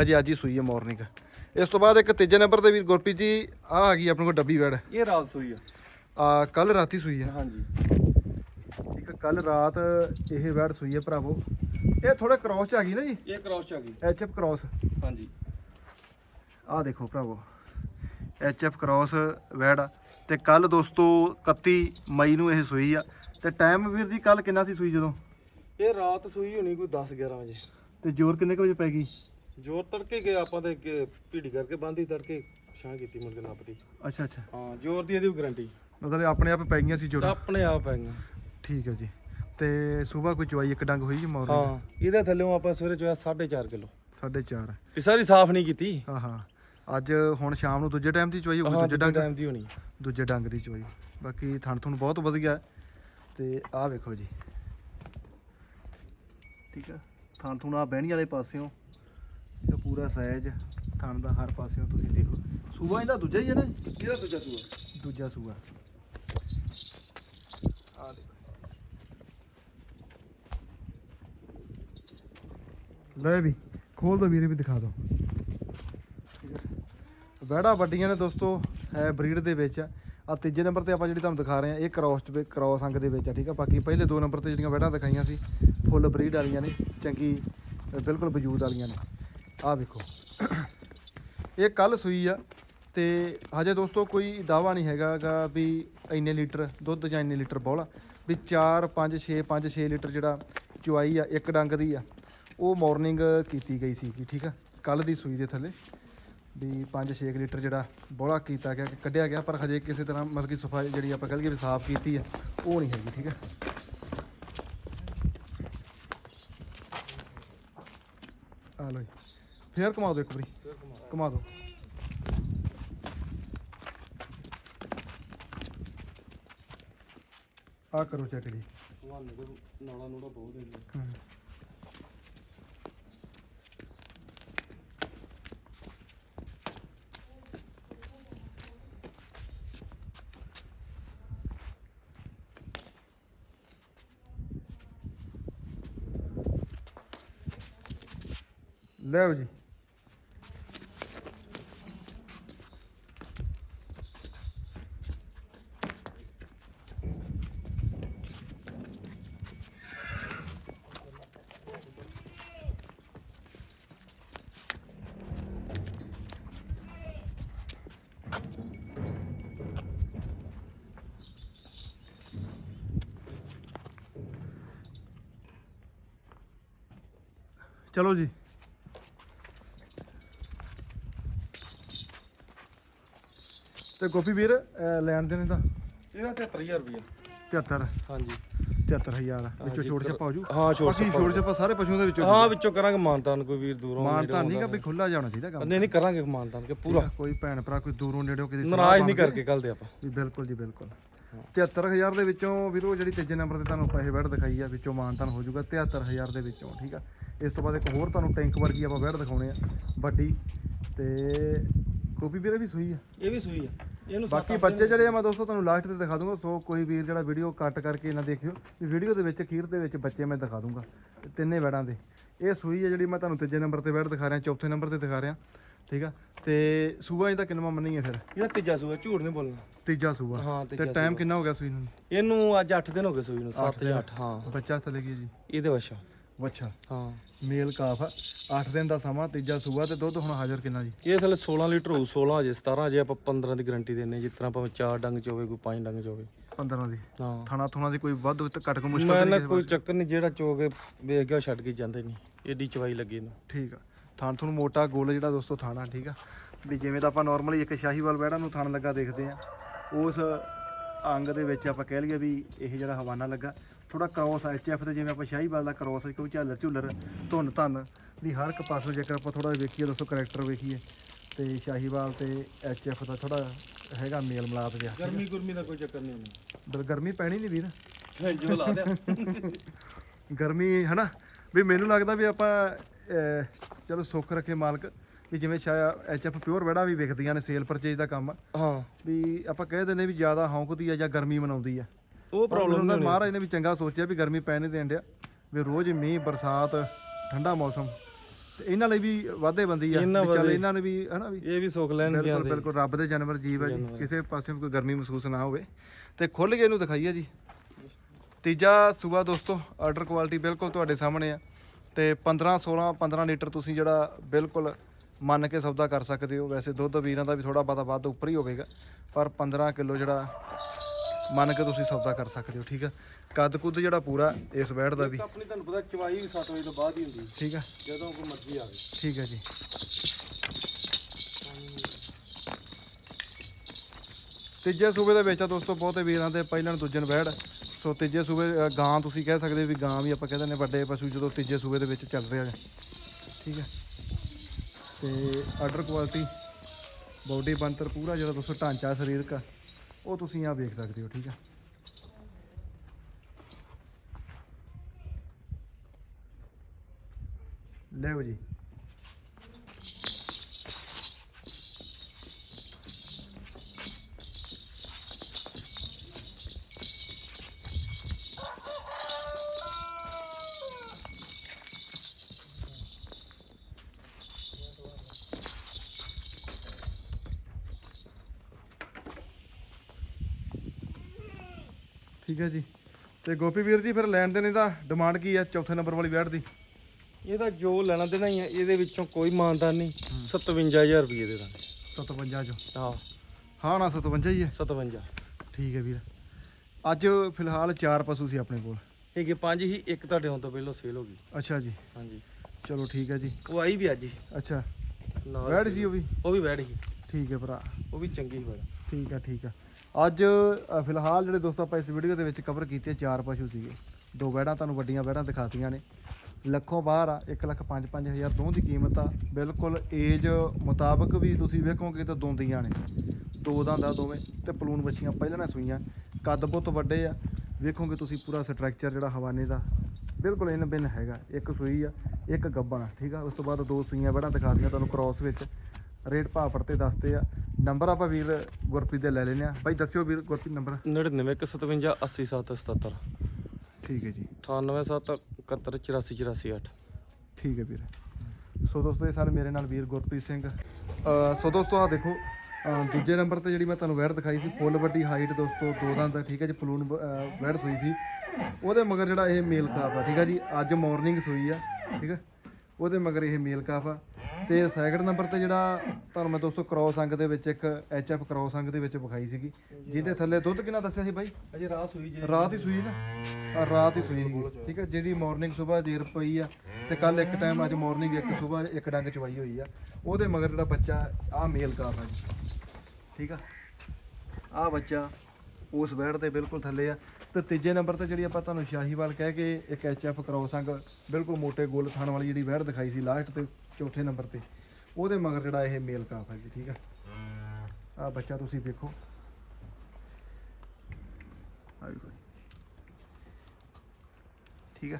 ਹਜੇ ਅੱਜ ਹੀ ਸੂਈ ਆ ਮਾਰਨਿੰਗ ਇਸ ਤੋਂ ਬਾਅਦ ਇੱਕ ਤੀਜੇ ਨੰਬਰ ਤੇ ਵੀਰ ਗੁਰਪ੍ਰੀਤ ਜੀ ਆ ਆ ਗਈ ਆਪਣੇ ਕੋਲ ਡੱਬੀ ਵੈੜ। ਇਹ ਰਾਤ ਸੂਈ ਆ। ਆ ਕੱਲ ਰਾਤੀ ਸੂਈ ਆ। ਹਾਂਜੀ। ਇੱਕ ਕੱਲ ਰਾਤ ਇਹ ਵੈੜ ਸੂਈ ਹੈ ਭਰਾਵੋ। ਇਹ ਥੋੜਾ ਕ੍ਰਾਸ ਚ ਆ ਗਈ ਨਾ ਜੀ? ਇਹ ਕ੍ਰਾਸ ਚ ਆ ਗਈ। ਐਚਐਫ ਕ੍ਰਾਸ ਹਾਂਜੀ। ਆਹ ਦੇਖੋ ਭਰਾਵੋ। ਐਚਐਫ ਕ੍ਰਾਸ ਵੈੜ ਆ। ਤੇ ਕੱਲ ਦੋਸਤੋ 31 ਮਈ ਨੂੰ ਇਹ ਸੂਈ ਆ। ਤੇ ਟਾਈਮ ਵੀਰ ਜੀ ਕੱਲ ਕਿੰਨਾ ਸੀ ਸੂਈ ਜਦੋਂ? ਇਹ ਰਾਤ ਸੂਈ ਹੋਣੀ ਕੋਈ 10 11 ਵਜੇ। ਤੇ ਜ਼ੋਰ ਕਿੰਨੇ ਕੁ ਵਜੇ ਪੈ ਗਈ? ਜੋਰ ਤੜਕੇ ਗਏ ਆਪਾਂ ਤੇ ਅੱਗੇ ਭੀੜੀ ਕਰਕੇ ਬੰਦੀ ਤੜਕੇ ਛਾਂ ਕੀਤੀ ਨੱਪਦੀ ਅੱਛਾ ਅੱਛਾ। ਹਾਂ ਜੋਰ ਦੀ ਇਹਦੀ ਗਾਰੰਟੀ ਮਤਲਬ ਆਪਣੇ ਆਪ ਪੈ ਗਈਆਂ ਸੀ ਜ਼ੋਰ। ਆਪਣੇ ਆਪ ਪੈ ਗਈਆਂ। ਠੀਕ ਹੈ ਜੀ। ਤੇ ਸਵੇਰ ਕੋਈ ਚਵਾਈ ਇੱਕ ਡੰਗ ਹੋਈ ਜੀ ਮੌਰਨਿੰਗ ਹਾਂ ਇਹਦੇ ਥੱਲੇੋਂ ਆਪਾਂ ਸਵੇਰੇ ਚੋਇਆ 4.5 ਕਿਲੋ। 4.5 ਇਹ ਸਾਰੀ ਸਾਫ਼ ਨਹੀਂ ਕੀਤੀ। ਹਾਂ ਹਾਂ। ਅੱਜ ਹੁਣ ਸ਼ਾਮ ਨੂੰ ਦੂਜੇ ਟਾਈਮ ਦੀ ਚਵਾਈ ਹੋਊਗੀ ਦੂਜੇ ਡੰਗ? ਟਾਈਮ ਦੀ ਹੋਣੀ। ਦੂਜੇ ਡੰਗ ਦੀ ਚੋਈ ਬਾਕੀ ਥਣ ਥੁਣ ਬਹੁਤ ਵਧੀਆ। ਤੇ ਆਹ ਵੇਖੋ ਜੀ। ਠੀਕ ਆ ਥਣ ਥੁਣ ਆ ਬਹਿਣੀ ਵਾਲੇ ਪਾਸਿਓਂ। ਇਹ ਪੂਰਾ ਸਾਈਜ਼ ਥਣ ਦਾ ਹਰ ਪਾਸਿਓਂ ਤੁਸੀਂ ਦੇਖੋ। ਸੂਆ ਇਹਦਾ ਦੂਜਾ ਹੀ ਹੈ ਨਾ? ਇਹਦਾ ਦੂਜਾ ਸੂਆ। ਦੂਜਾ ਸੂਆ। ਆ ਦੇਖੋ। ਲੈ ਵੀ, ਖੋਲ ਦੋ ਵੀਰੇ, ਵੀ ਦਿਖਾ ਦੋ। ਵੈੜਾ ਵੱਡੀਆਂ ਨੇ ਦੋਸਤੋ, ਹੈ ਬਰੀਡ ਦੇ ਵਿੱਚ। ਆ ਤੀਜੇ ਨੰਬਰ ਤੇ ਆਪਾਂ ਜਿਹੜੀ ਤੁਹਾਨੂੰ ਦਿਖਾ ਰਹੇ ਆ ਇਹ ਕ੍ਰਾਸ ਕ੍ਰਾਸ ਅੰਗ ਦੇ ਵਿੱਚ ਆ, ਠੀਕ ਆ? ਬਾਕੀ ਪਹਿਲੇ ਦੋ ਨੰਬਰ ਤੇ ਜਿਹੜੀਆਂ ਵੈੜਾਂ ਦਿਖਾਈਆਂ ਸੀ, ਫੁੱਲ ਬਰੀਡ ਵਾਲੀਆਂ ਨੇ, ਚੰਗੀ, ਬਿਲਕੁਲ ਵਜੂਦ ਵਾਲੀਆਂ ਨੇ। ਆਹ ਵੇਖੋ। ਇਹ ਕੱਲ ਸੂਈ ਆ, ਤੇ ਹਜੇ ਦੋਸਤੋ ਕੋਈ ਦਾਵਾ ਨਹੀਂ ਹੈਗਾਗਾ ਵੀ ਇੰਨੇ ਲੀਟਰ ਦੁੱਧ ਜਾਂ ਇੰਨੇ ਲੀਟਰ ਬੋਲਾ ਵੀ 4 5 6 5 6 ਲੀਟਰ ਜਿਹੜਾ ਚੁਆਈ ਆ, ਇੱਕ ਡੰਗ ਦੀ ਆ। ਉਹ ਮਾਰਨਿੰਗ ਕੀਤੀ ਗਈ ਸੀ ਠੀਕ ਆ? ਕੱਲ ਦੀ ਸੂਈ ਦੇ ਥੱਲੇ ਵੀ 5-6 ਲੀਟਰ ਜਿਹੜਾ ਬੋਲਾ ਕੀਤਾ ਗਿਆ ਕੱਢਿਆ ਗਿਆ ਪਰ ਹਜੇ ਕਿਸੇ ਤਰ੍ਹਾਂ ਮਤਲਬ ਕਿ ਸਫ਼ਾਈ ਜਿਹੜੀ ਆਪਾਂ ਕਹ ਲਈਏ ਵੀ ਸਾਫ਼ ਕੀਤੀ ਆ ਉਹ ਨਹੀਂ ਹੈਗੀ ਠੀਕ ਆ? ਆ ਲਓ ਫੇਰ ਘੁਮਾ ਦਿਓ ਇੱਕ ਵਾਰੀ। ਘੁਮਾ ਦਿਓ। ਆ ਕਰੋ ਚੈੱਕ ਜੀ। ਨਾਲਾ ਨੂੜਾ ਬਹੁਤ ਹੈ। ਜੀ ਜੀ। ਚਲੋ ਜੀ। ਤੇ ਗੋਪੀ ਵੀਰ ਅਹ ਲੈਣ ਦੇਣੇ ਤਾਂ? ਇਹਦਾ 73000 ਰੁਪਏ 73 ਹਾਂਜੀ। 73000 ਵਿੱਚੋਂ ਜੀ, ਪਰ- ਛਪਾ ਹੋ ਜੂ ਹਾਂ ਛੋਟ ਬਾਕੀ ਛੋਟ ਛਪਾ ਸਾਰੇ ਪਸ਼ੂਆਂ ਦੇ ਵਿੱਚੋਂ ਹਾਂ ਵਿੱਚੋਂ ਕਰਾਂਗੇ ਮਾਨਤਾਨ ਕੋਈ ਵੀਰ ਦੂਰੋਂ ਮਾਨ ਨੇੜਿਓਂ ਤਾਂ ਨਹੀਂ ਕਿ ਆਉਂਦਾ ਵੀ ਖੁੱਲਾ ਜਾਣਾ ਚਾਹੀਦਾ ਕੰਮ। ਨਹੀਂ ਨਹੀਂ ਕਰਾਂਗੇ ਮਾਨਤਾਨ ਕੇ ਪੂਰਾ। ਕੋਈ ਭੈਣ ਭਰਾ ਕੋਈ ਦੂਰੋਂ ਨੇੜਿਓਂ ਕਿਸੇ ਨਾਰਾਜ਼ ਨਹੀਂ ਕਰਕੇ ਕੱਲ ਦੇ ਆਪਾਂ। ਵੀ ਬਿਲਕੁਲ ਜੀ ਬਿਲਕੁਲ। 73000 ਦੇ ਵਿੱਚੋਂ ਵੀਰੋ ਜਿਹੜੀ ਤੀਜੇ ਨੰਬਰ ਤੇ ਤੁਹਾਨੂੰ ਪੈਸੇ ਵੜ ਦਿਖਾਈ ਆ ਵਿੱਚੋਂ ਮਾਨਤਨ ਹੋ ਜਾਊਗਾ 73000 ਦੇ ਵਿੱਚੋਂ ਠੀਕ ਆ। ਇਸ ਤੋਂ ਬਾਅਦ ਇੱਕ ਹੋਰ ਤੁਹਾਨੂੰ ਟੈਂਕ ਵਰਗੀ ਆਪਾਂ ਵੜ ਦਿਖਾਉਣੇ ਆ ਵੱਡੀ। ਤੇ ਕੋਪੀ ਵੀਰੇ ਵੀ ਸੂਈ ਆ? ਇਹ ਵੀ ਸੂਈ ਆ। ਇਹਨੂੰ ਬਾਕੀ ਬੱਚੇ ਜਿਹੜੇ ਆ ਮੈਂ ਦੋਸਤੋ ਤੁਹਾਨੂੰ ਲਾਸਟ ਤੇ ਦਿਖਾ ਦੂੰਗਾ। ਸੋ ਕੋਈ ਵੀਰ ਜਿਹੜਾ ਵੀਡੀਓ ਕੱਟ ਕਰਕੇ ਨਾ ਦੇਖਿਓ। ਵੀ ਵੀਡੀਓ ਦੇ ਵਿੱਚ ਅਖੀਰ ਦੇ ਵਿੱਚ ਬੱਚੇ ਮੈਂ ਦਿਖਾ ਦੂੰਗਾ। ਤਿੰਨੇ ਵੜਾਂ ਦੇ। ਇਹ ਸੂਈ ਆ ਜਿਹੜੀ ਮੈਂ ਤੁਹਾਨੂੰ ਤੀਜੇ ਨੰਬਰ ਤੇ ਵੜ ਦਿਖਾ ਰਿਹਾ ਚੌਥੇ ਨੰਬਰ ਤੇ ਦਿਖਾ ਰਿਹਾ। ਠੀਕ ਆ? ਤੇ ਸੂਆ ਇਹਦਾ ਕਿੰਨਵਾਂ ਮੰਨੀ ਹੈ ਫਿਰ? ਇਹਦਾ ਤੀਜਾ ਸੂਆ ਝੂਠ ਨਹੀਂ ਬੋਲਣਾ। ਤੀਜਾ ਸੂਆ। ਹਾਂ ਤੇ ਟਾਈਮ ਕਿੰਨਾ ਹੋ ਗਿਆ ਸੂਈ ਨੂੰ? ਇਹਨੂੰ ਅੱਜ 8 ਦਿਨ ਹੋ ਗਏ ਸੂਈ ਨੂੰ 7 ਜਾਂ 8 ਹਾਂ। ਬੱਚਾ ਥੱਲੇ ਗਿਆ ਜੀ। ਇਹਦੇ ਵਛਾ ਵੱਛਾ ਹਾਂ। ਮੇਲ ਕਾਫ 8 ਦਿਨ ਦਾ ਸਮਾਂ ਤੀਜਾ ਸੂਆ ਤੇ ਦੁੱਧ ਹੁਣ ਹਾਜ਼ਰ ਕਿੰਨਾ ਜੀ? ਇਹ ਥੱਲੇ 16 ਲੀਟਰ ਹੋਊ 16 ਅਜੇ 17 ਅਜੇ ਆਪਾਂ 15 ਦੀ ਗਾਰੰਟੀ ਦਿੰਨੇ ਜਿਸ ਤਰ੍ਹਾਂ ਭਾਵੇਂ 4 ਡੰਗ ਚ ਹੋਵੇ ਕੋਈ 5 ਡੰਗ ਚ ਹੋਵੇ। 15 ਦੀ? ਹਾਂ। ਥਾਣਾ ਥੁਣਾ ਦੀ ਕੋਈ ਵੱਧ ਉੱਤੇ ਘੱਟ ਕੋ ਮੁਸ਼ਕਲ ਤਾਂ ਨਾ ਨਹੀਂ ਕੋਈ ਚੱਕਰ ਨਹੀਂ ਜਿਹੜਾ ਚੋਗੇ ਵੇਖ ਗਿਆ ਛੱਡ ਕੇ ਜਾਂਦੇ ਨਹੀਂ ਏਡੀ ਚਵਾਈ ਲੱਗੀ ਇਹਨੂੰ। ਠੀਕ ਆ। ਥਾਣ ਤੁਹਾਨੂੰ ਮੋਟਾ ਗੋਲ ਜਿਹੜਾ ਦੋਸਤੋ ਥਾਣਾ ਠੀਕ ਆ। ਵੀ ਜਿਵੇਂ ਤਾਂ ਆਪਾਂ ਨਾਰਮਲੀ ਇੱਕ ਸ਼ਾਹੀਵਾਲ ਬੈੜਾ ਨੂੰ ਥਾਣ ਲੱਗਾ ਦੇਖਦੇ ਆ ਉਸ ਅੰਗ ਦੇ ਵਿੱਚ ਆਪਾਂ ਕਹਿ ਲਈਏ ਵੀ ਇਹ ਜਿਹੜਾ ਹਵਾਨਾ ਲੱਗਾ ਥੋੜਾ ਕ੍ਰੋਸ ਐਚਐਫ ਤੇ ਜਿਵੇਂ ਆਪਾਂ ਸ਼ਾਹੀਵਾਲ ਦਾ ਕ੍ਰੋਸ ਕੋਈ ਝਾਲਰ ਝੁੱਲਰ ਧੁੰਨ ਧੰਨ ਵੀ ਹਰ ਇੱਕ ਪਾਸੋਂ ਜੇਕਰ ਆਪਾਂ ਥੋੜਾ ਵੇਖੀਏ ਦੋਸਤੋ ਕਰੈਕਟਰ ਵੇਖੀਏ ਤੇ ਸ਼ਾਹੀਵਾਲ ਤੇ ਐਚਐਫ ਦਾ ਥੋੜਾ ਹੈਗਾ ਮੇਲ ਮਿਲਾਪ ਜਿਹਾ। ਗਰਮੀ ਗੁਰਮੀ ਦਾ ਕੋਈ ਚੱਕਰ ਨਹੀਂ ਪਰ ਗਰਮੀ ਪੈਣੀ ਨਹੀਂ ਵੀਰ। ਜੋ ਲਾ ਦਿਆ ਗਰਮੀ ਹਨਾ? ਵੀ ਮੈਨੂੰ ਲੱਗਦਾ ਵੀ ਆਪਾਂ ਚਲੋ ਸੁੱਖ ਰੱਖੇ ਮਾਲਕ। ਵੀ ਜਿਵੇਂ ਸ਼ਾਇਦ ਐਚਐਫ ਪਿਓਰ ਵੜਾ ਵੀ ਵਿਕਦੀਆਂ ਨੇ ਸੇਲ ਪਰਚੇਜ ਦਾ ਕੰਮ। ਆ ਹਾਂ। ਵੀ ਆਪਾਂ ਕਹਿ ਦਿੰਦੇ ਵੀ ਜ਼ਿਆਦਾ ਹੌਂਕਦੀ ਆ ਜਾਂ ਗਰਮੀ ਮਨਾਉਂਦੀ ਆ। ਉਹ ਪ੍ਰੋਬਲਮ ਪ੍ਰੋਬਲਮ ਮਹਾਰਾਜ ਨੇ ਵੀ ਚੰਗਾ ਸੋਚਿਆ ਵੀ ਗਰਮੀ ਪੈਣ ਨਹੀਂ ਦੇਣ ਡਿਆ। ਵੀ ਰੋਜ਼ ਮੀਂਹ ਬਰਸਾਤ ਠੰਡਾ ਮੌਸਮ। ਤੇ ਇਹਨਾਂ ਲਈ ਵੀ ਵਾਧੇ ਬੰਦੀ ਆ। ਚੱਲ। ਇਹਨਾਂ ਨੇ ਵੀ ਹਨਾ ਵੀ ਇਹ ਵੀ ਸੁੱਖ ਲੈਣਗੇ ਬਿਲਕੁਲ ਬਿਲਕੁਲ ਰੱਬ ਦੇ ਜਾਨਵਰ ਜੀਵ ਹੈ ਜੀ। ਕਿਸੇ ਪਾਸਿਓਂ ਕੋਈ ਗਰਮੀ ਮਹਿਸੂਸ ਨਾ ਹੋਵੇ। ਤੇ ਖੁੱਲ ਕੇ ਇਹਨੂੰ ਦਿਖਾਈਏ ਜੀ। ਤੀਜਾ ਸੂਆ ਦੋਸਤੋ ਆਰਡਰ ਕੁਆਲਿਟੀ ਬਿਲਕੁਲ ਤੁਹਾਡੇ ਸਾਹਮਣੇ ਆ। ਤੇ 15 16 15 ਲੀਟਰ ਤੁਸੀਂ ਜਿਹੜਾ ਬਿਲਕੁਲ ਮੰਨ ਕੇ ਸੌਦਾ ਕਰ ਸਕਦੇ ਹੋ। ਵੈਸੇ ਦੁੱਧ ਵੀਰਾਂ ਦਾ ਵੀ ਥੋੜਾ ਬਹੁਤਾ ਵੱਧ ਉੱਪਰ ਹੀ ਹੋਵੇਗਾ ਪਰ 15 ਕਿਲੋ ਜਿਹੜਾ ਮੰਨ ਕੇ ਤੁਸੀਂ ਸੌਦਾ ਕਰ ਸਕਦੇ ਹੋ ਠੀਕ ਆ? ਕੱਦ ਕੁੱਦ ਜਿਹੜਾ ਪੂਰਾ ਇਸ ਵੈੜ ਦਾ ਵੀ। ਆਪਣੀ ਤੁਹਾਨੂੰ ਪਤਾ ਚਵਾਈ ਵੀ 7 ਵਜੇ ਤੋਂ ਬਾਅਦ ਹੀ ਹੁੰਦੀ। ਠੀਕ ਆ? ਜਦੋਂ ਕੋਈ ਮਰਜ਼ੀ ਆਵੇ ਠੀਕ ਹੈ ਜੀ। ਤੀਜੇ ਸੂਬੇ ਦੇ ਵਿੱਚ ਆ ਦੋਸਤੋ ਬਹੁਤੇ ਵੀਰਾਂ ਦੇ ਪਹਿਲਾਂ ਦੂਜੇ ਨੂੰ ਵਹਿੜ ਸੋ ਤੀਜੇ ਸੂਬੇ ਗਾਂ ਤੁਸੀਂ ਕਹਿ ਸਕਦੇ ਵੀ ਗਾਂ ਵੀ ਆਪਾਂ ਕਹਿੰਦੇ ਨੇ ਵੱਡੇ ਪਸ਼ੂ ਜਦੋਂ ਤੀਜੇ ਸੂਬੇ ਦੇ ਵਿੱਚ ਚੱਲ ਰਿਹਾ ਹੈ। ਠੀਕ ਹੈ ਤੇ ਆਰਡਰ ਕੁਆਲਿਟੀ ਬਾਡੀ ਬੰਤਰ ਪੂਰਾ, ਜਿਹੜਾ ਤੁਸੀਂ ਢਾਂਚਾ ਸਰੀਰਕ ਉਹ ਤੁਸੀਂ ਆ ਵੇਖ ਸਕਦੇ ਹੋ, ਠੀਕ ਆ ਲਿਓ ਜੀ। ਠੀਕ ਹੈ ਜੀ। ਤੇ ਗੋਪੀ ਵੀਰ ਜੀ ਫਿਰ ਲੈਣ ਦੇਣ ਇਹਦਾ ਡਿਮਾਂਡ ਕੀ ਹੈ ਚੌਥੇ ਨੰਬਰ ਵਾਲੀ ਵੈਟ ਦੀ? ਇਹਦਾ ਜੋ ਲੈਣਾ ਦੇਣਾ ਹੀ ਆ ਇਹਦੇ ਵਿੱਚੋਂ ਕੋਈ ਮਾਨਦਾਨ ਨਹੀਂ। 57000 ਰੁਪਏ ਦੇ ਦਾਂਗੇ। 57 ਚੋਂ? ਹਾਂ। ਹਾਂ ਨਾ 57 ਹੀ ਹੈ 57 ਠੀਕ ਹੈ ਵੀਰ। ਅੱਜ ਫਿਲਹਾਲ ਚਾਰ ਪਸ਼ੂ ਸੀ ਆਪਣੇ ਕੋਲ। ਕਿ ਪੰਜ ਹੀ ਇੱਕ ਤੁਹਾਡੇ ਹੋਣ ਤੋਂ ਪਹਿਲਾਂ ਸੇਲ ਹੋ ਗਈ। ਅੱਛਾ ਜੀ। ਹਾਂਜੀ। ਚਲੋ ਠੀਕ ਹੈ ਜੀ। ਉਹ ਆਈ ਵੀ ਅੱਜ ਹੀ। ਅੱਛਾ। ਨਾਲ ਵੈੜ ਸੀ। ਉਹ ਵੀ? ਉਹ ਵੀ ਬੈਠ ਗਈ ਠੀਕ ਹੈ ਭਰਾ। ਉਹ ਵੀ ਚੰਗੀ ਸੀ ਬੜਾ। ਠੀਕ ਆ ਠੀਕ ਆ ਅੱਜ ਅ, ਫਿਲਹਾਲ ਜਿਹੜੇ ਦੋਸਤੋ ਆਪਾਂ ਇਸ ਵੀਡੀਓ ਦੇ ਵਿੱਚ ਕਵਰ ਕੀਤੇ ਚਾਰ ਪਸ਼ੂ ਸੀਗੇ। ਦੋ ਵੈੜਾਂ ਤੁਹਾਨੂੰ ਵੱਡੀਆਂ ਵੈੜਾਂ ਦਿਖਾਤੀਆਂ ਨੇ। ਲੱਖੋਂ ਬਾਹਰ ਆ 1 ਲੱਖ 5 5000 ਦੋਹਾਂ ਦੀ ਕੀਮਤ ਆ। ਬਿਲਕੁਲ ਏਜ ਮੁਤਾਬਕ ਵੀ ਤੁਸੀਂ ਵੇਖੋਗੇ ਤਾਂ ਦੋਂਦੀਆਂ ਨੇ। ਦੋ ਦੰਦਾਂ ਦੋਵੇਂ ਤੇ ਪਲੂਨ ਬੱਚੀਆਂ ਪਹਿਲਾਂ ਨੇ ਸੂਈਆਂ। ਕੱਦ ਬਹੁਤ ਵੱਡੇ ਆ। ਵੇਖੋਗੇ ਤੁਸੀਂ ਪੂਰਾ ਸਟਰਕਚਰ ਜਿਹੜਾ ਹਵਾਨੇ ਦਾ ਬਿਲਕੁਲ ਇਨ ਬਿਨ ਹੈਗਾ। ਇੱਕ ਸੂਈ ਆ ਇੱਕ ਗੱਬਣ ਆ ਠੀਕ ਆ? ਉਸ ਤੋਂ ਬਾਅਦ ਦੋ ਸੂਈਆਂ ਬਹਿੜਾਂ ਦਿਖਾ ਦਿਆਂ ਤੁਹਾਨੂੰ ਕ੍ਰਾਸ ਵਿੱਚ। ਰੇਟ ਭਾਅ ਤੇ ਦੱਸਦੇ ਆ। ਨੰਬਰ ਆਪਾਂ ਵੀਰ ਗੁਰਪ੍ਰੀਤ ਦੇ ਲੈ ਲੈਨੇ ਆ। ਬਾਈ ਦੱਸਿਓ ਵੀਰ ਗੁਰਪ੍ਰੀਤ ਨੰਬਰ। 99 80 77 ਠੀਕ ਹੈ ਜੀ। 98 71 84 88 ਠੀਕ ਹੈ ਵੀਰ। ਸੋ ਦੋਸਤੋ ਇਹ ਸਨ ਮੇਰੇ ਨਾਲ ਵੀਰ ਗੁਰਪ੍ਰੀਤ ਸਿੰਘ। ਸੋ ਦੋਸਤੋ ਆ ਦੇਖੋ ਦੂਜੇ ਨੰਬਰ ਤੇ ਜਿਹੜੀ ਮੈਂ ਤੁਹਾਨੂੰ ਵੈੜ ਦਿਖਾਈ ਸੀ ਫੁੱਲ ਵੱਡੀ ਹਾਈਟ ਦੋਸਤੋ ਦੋ ਦੰਦ ਦਾ ਠੀਕ ਹੈ ਜੀ ਪਲੂਨ ਅ, ਵੈੜ ਸੂਈ ਸੀ। ਉਹਦੇ ਮਗਰ ਜਿਹੜਾ ਇਹ ਮੇਲ ਕਾਫ ਆ ਠੀਕ ਹੈ ਜੀ ਅੱਜ ਮਾਰਨਿੰਗ ਸੂਈ ਆ ਠੀਕ ਹੈ। ਉਹਦੇ ਮਗਰ ਇਹ ਮੇਲ ਕਾਫ ਆ। ਤੇ ਸੈਕਿੰਡ ਨੰਬਰ ਤੇ ਜਿਹੜਾ ਤੁਹਾਨੂੰ ਮੈਂ ਦੋਸਤੋ ਕ੍ਰੋਸ ਅੰਗ ਦੇ ਵਿੱਚ ਇੱਕ ਐਚਐਫ ਕ੍ਰੋਸ ਅੰਗ ਦੇ ਵਿੱਚ ਵਿਖਾਈ ਸੀਗੀ। ਜਿਹਦੇ ਥੱਲੇ ਦੁੱਧ ਕਿੰਨਾ ਦੱਸਿਆ ਸੀ ਬਾਈ? ਅਜੇ ਰਾਤ ਹੋਈ ਜੇ। ਰਾਤ ਹੀ ਸੂਈ ਨਾ? ਆਹ ਰਾਤ ਹੀ ਸੂਈ ਸੀਗੀ ਠੀਕ ਹੈ ਜਿਹਦੀ ਮਾਰਨਿੰਗ ਸਵੇਰ ਜੀਰ ਪਈ ਆ ਤੇ ਕੱਲ ਇੱਕ ਟਾਈਮ ਅੱਜ ਮਾਰਨਿੰਗ ਇੱਕ ਸਵੇਰ ਇੱਕ ਡੰਗ ਚਵਾਈ ਹੋਈ ਆ। ਉਹਦੇ ਮਗਰ ਜਿਹੜਾ ਬੱਚਾ ਆ ਮੇਲ ਕਾਫ ਆ ਜੀ ਠੀਕ ਆ? ਆ ਬੱਚਾ ਉਸ ਬੈਡ ਤੇ ਬਿਲਕੁਲ ਥੱਲੇ ਆ। ਤੇ ਤੀਜੇ ਨੰਬਰ ਤੇ ਜਿਹੜੀ ਆਪਾਂ ਤੁਹਾਨੂੰ ਸ਼ਾਹੀਵਾਲ ਕਹਿ ਕੇ ਇੱਕ ਐਚਐਫ ਕ੍ਰੋਸ ਅੰਗ ਬਿਲਕੁਲ ਮੋٹے ਗੋਲ ਥਣ ਵਾਲੀ ਜਿਹੜੀ ਵਹਿੜ ਦਿਖਾਈ ਸੀ ਲਾਸਟ ਤੇ ਚੌਥੇ ਨੰਬਰ ਤੇ। ਉਹਦੇ ਮਗਰ ਜਿਹੜਾ ਇਹ ਮੇਲ ਕਾਫ ਹੈ ਜੀ ਠੀਕ ਆ ਆ ਬੱਚਾ ਤੁਸੀਂ ਵੇਖੋ। ਆ ਜੀ। ਠੀਕ ਆ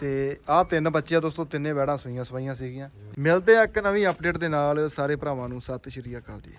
ਤੇ ਆਹ ਤਿੰਨ ਬੱਚੇ ਆ ਦੋਸਤੋ ਤਿੰਨੇ ਵੈੜਾਂ ਸੂਈਆਂ ਸਵਾਈਆਂ ਸੀਗੀਆਂ। ਮਿਲਦੇ ਆ ਇੱਕ ਨਵੀਂ ਅਪਡੇਟ ਦੇ ਨਾਲ। ਸਾਰੇ ਭਰਾਵਾਂ ਨੂੰ ਸਤਿ ਸ਼੍ਰੀ ਅਕਾਲ ਜੀ।